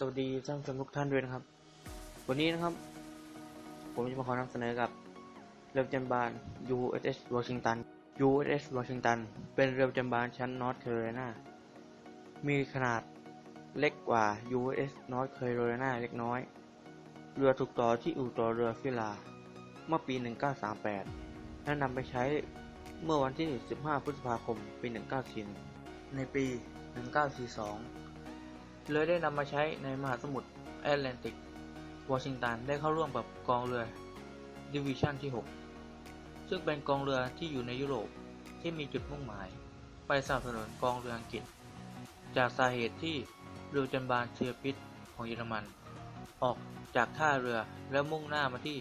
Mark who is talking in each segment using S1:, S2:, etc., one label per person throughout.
S1: สวัสดีท่านผู้ชมทุกท่านด้วยนะครับ วันนี้นะครับ ผมจะมาขอนำเสนอกับเรือประจำบาน USS Washington USS Washington เป็นเรือประจำบานชั้น North Carolina มีขนาดเล็กกว่า USS North Carolina เล็กน้อย เรือถูกต่อที่อู่ต่อเรือฟิลา เมื่อปี 1938 และนำไปใช้เมื่อวันที่ 15 พฤษภาคม ปี 1941ในปี 1942 เรือได้นำมาใช้ในมหาสมุทรแอตแลนติก วอชิงตันได้เข้าร่วมกับกองเรือดิวิชั่นที่ 6 ซึ่งเป็นกองเรือที่อยู่ในยุโรปที่มีจุดมุ่งหมาย ไปสนับสนุนกองเรืออังกฤษ จากสาเหตุที่เรือจันบานเชียร์พิษของเยอรมัน ออกจากท่าเรือแล้วมุ่งหน้ามาที่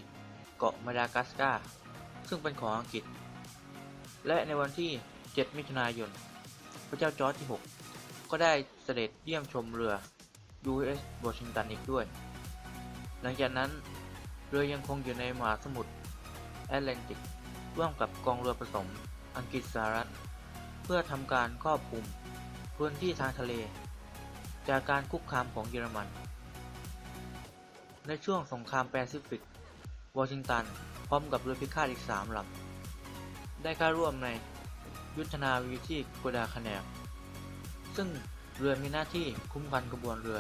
S1: เกาะมาดากัสการ์ซึ่งเป็นของอังกฤษ และในวันที่ 7 มิถุนายน พระเจ้าจอร์จที่ 6 ก็ได้เสด็จเยี่ยมชมเรือ USS Washington อีกด้วย หลังจากนั้น เรือยังคงอยู่ในมหาสมุทรแอตแลนติกร่วมกับกองเรือผสมอังกฤษสหรัฐ เพื่อทำการครอบคลุมพื้นที่ทางทะเล จากการคุกคามของเยอรมัน ในช่วงสงครามแปซิฟิก วอชิงตัน พร้อมกับเรือพิฆาตอีก3ลำได้เข้าร่วมในยุทธนาวีที่โกดาคาแนล ซึ่งเรือมีหน้าที่คุ้มกันกระบวนเรือ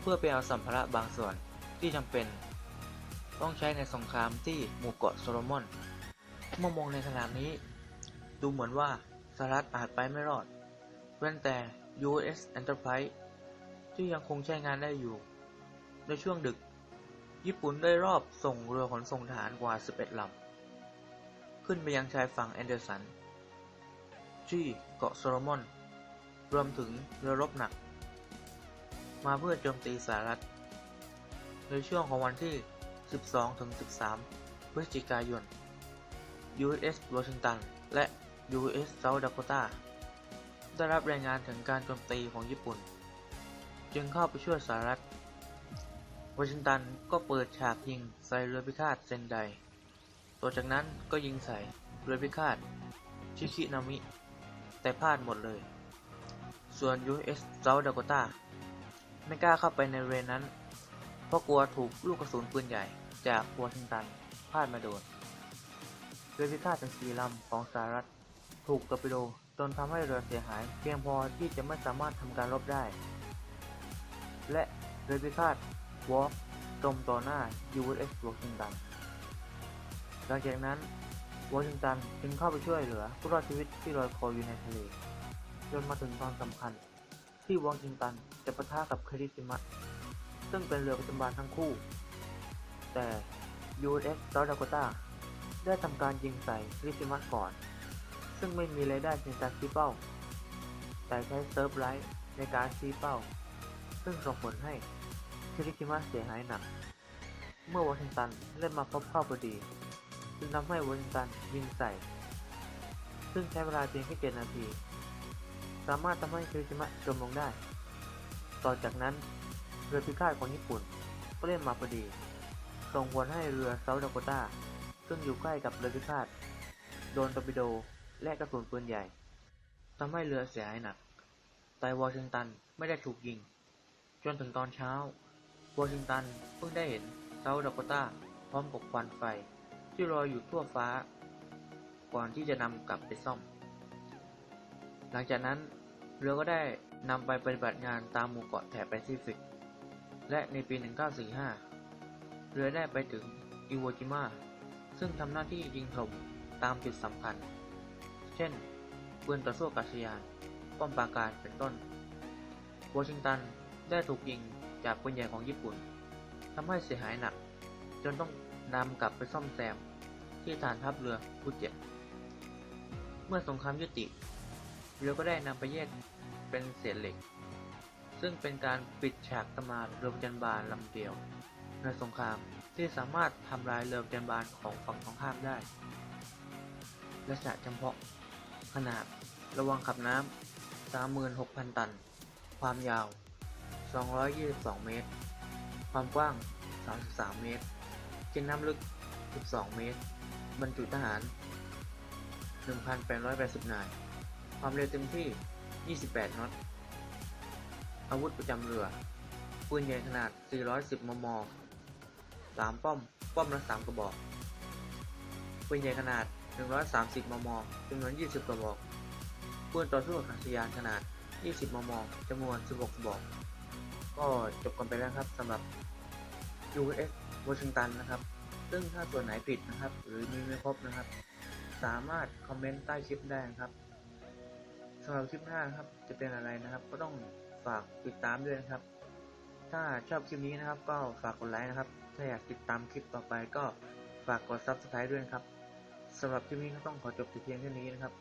S1: เพื่อไปเอาสัมภาระบางส่วนที่จำเป็น ต้องใช้ในสงครามที่หมู่เกาะโซโลมอนเมื่อมองในขนาดนี้ ดูเหมือนว่าสหรัฐอาจไปไม่รอด เว้นแต่ U.S. Enterprise ที่ยังคงใช้งานได้อยู่ ในช่วงดึก ญี่ปุ่นได้รอบส่งเรือขนส่งทหารกว่า 11ลำขึ้นไปยังชายฝั่งแอนเดอร์สันที่เกาะโซโลมอน รวมถึงเรือรบหนัก มาเพื่อโจมตีสหรัฐ ในช่วงของวันที่ 12-13 พฤศจิกายน USS Washington และ U.S. South Dakota ได้รับรายงานถึงการโจมตีของญี่ปุ่น จึงเข้าไปช่วยสหรัฐ วอชิงตันก็เปิดฉากยิงใส่เรือพิฆาตเซนได ต่อจากนั้นก็ยิงใส่เรือพิฆาตชิคินามิ แต่พลาดหมดเลย ส่วน US South Dakota ไม่กล้าเข้าไปในบริเวณนั้น เพราะกลัวถูกลูกกระสุนปืนใหญ่จากวอชิงตันพลาดมาโดนเรือพิฆาตทั้งสี่ลำของสหรัฐ ถูกตอร์ปิโดจนทำให้เรือเสียหาย เพียงพอที่จะไม่สามารถทำการรบได้ และเรือพิฆาตวอร์จมต่อหน้า U.S. วอชิงตันหลังจากนั้นวอชิงตันจึงเข้าไปช่วยเหลือผู้รอดชีวิตที่ลอยคออยู่ในทะเล จนมาถึงตอนสำคัญ ที่วอชิงตันจะปะทะกับคริสิมัสซึ่งเป็นเรือประจำบานทั้งคู่ แต่ USS South Dakota ได้ทำการยิงใส่คริสิมัสก่อน ซึ่งไม่มีรายได้ในการชี้เป้า แต่ใช้เซิร์ฟไลท์ในการชี้เป้า ซึ่งส่งผลให้คริสิมัสเสียหายหนัก เมื่อวอชิงตันเล่นมาพบเข้าพอดี จึงทำให้วอชิงตันยิงใส่ ซึ่งใช้เวลาเพียงแค่7นาที สามารถทำให้คริสิมัสจมลงได้ ต่อจากนั้นเรือพิฆาตของญี่ปุ่นก็เล่นมาพอดี ส่งผลให้เรือเซาท์ดาโกต้าซึ่งอยู่ใกล้กับเรือพิฆาตโดนตอร์ปิโดและกระสุนปืนใหญ่ทำให้เรือเสียหายหนัก แต่วอชิงตันไม่ได้ถูกยิง จนถึงตอนเช้าวอชิงตันเพิ่งได้เห็นเซาท์ดาโกต้าพร้อมกับควันไฟที่ลอยอยู่ทั่วฟ้า ก่อนที่จะนำกลับไปซ่อม หลังจากนั้นเรือก็ได้นำไปปฏิบัติงานตามหมู่เกาะแถบแปซิฟิก และในปี 1945 เรือได้ไปถึงอิโวจิมะซึ่งทำหน้าที่ยิงถล่มตามจุดสำคัญ เช่นปืนต่อสู้กาศยาน ป้อมปราการเป็นต้น วอชิงตันได้ถูกยิงจากปืนใหญ่ของญี่ปุ่นทำให้เสียหายหนัก จนต้องนำกลับไปซ่อมแซมที่ฐานทัพเรือภูเก็ตเมื่อสงครามยุติ เรือก็ได้นำไปแยกเป็นเศษเหล็ก ซึ่งเป็นการปิดฉากตำนานเรือประจันบานลำเดียว ในสงครามที่สามารถทำลายเรือประจันบานของฝั่งตรงข้ามได้ ลักษณะจำเพาะ ขนาดระวังขับน้ำ36,000 ตัน ความยาว 222 เมตร ความกว้าง 33 เมตรกินน้ำลึก 12 เมตร บรรจุทหาร 1,880 นาย ความเร็วเต็มที่ 28 น็อต อาวุธประจำเรือ ปืนใหญ่ขนาด 410 มม 3 ป้อม ป้อมละ 3 กระบอก ปืนใหญ่ขนาด 130 มม จำนวน 20 กระบอก ปืนต่อสู้อากาศยานขนาด 20 มม จำนวน 16 กระบอก ก็จบกันไปแล้วครับสำหรับ US วอชิงตันนะครับ ซึ่งถ้าส่วนไหนผิดนะครับ หรือมีไม่ครบนะครับ สามารถคอมเมนต์ใต้คลิปได้นะครับ สำหรับคลิปหน้านะครับ จะเป็นอะไรนะครับ ก็ต้องฝากติดตามด้วยนะครับ ถ้าชอบคลิปนี้นะครับ ก็ฝากกดไลค์นะครับ ถ้าอยากติดตามคลิปต่อไปก็ฝากกด subscribe ด้วยนะครับสำหรับคลิปนี้ก็ต้องขอจบแต่เพียงเท่านี้นะครับ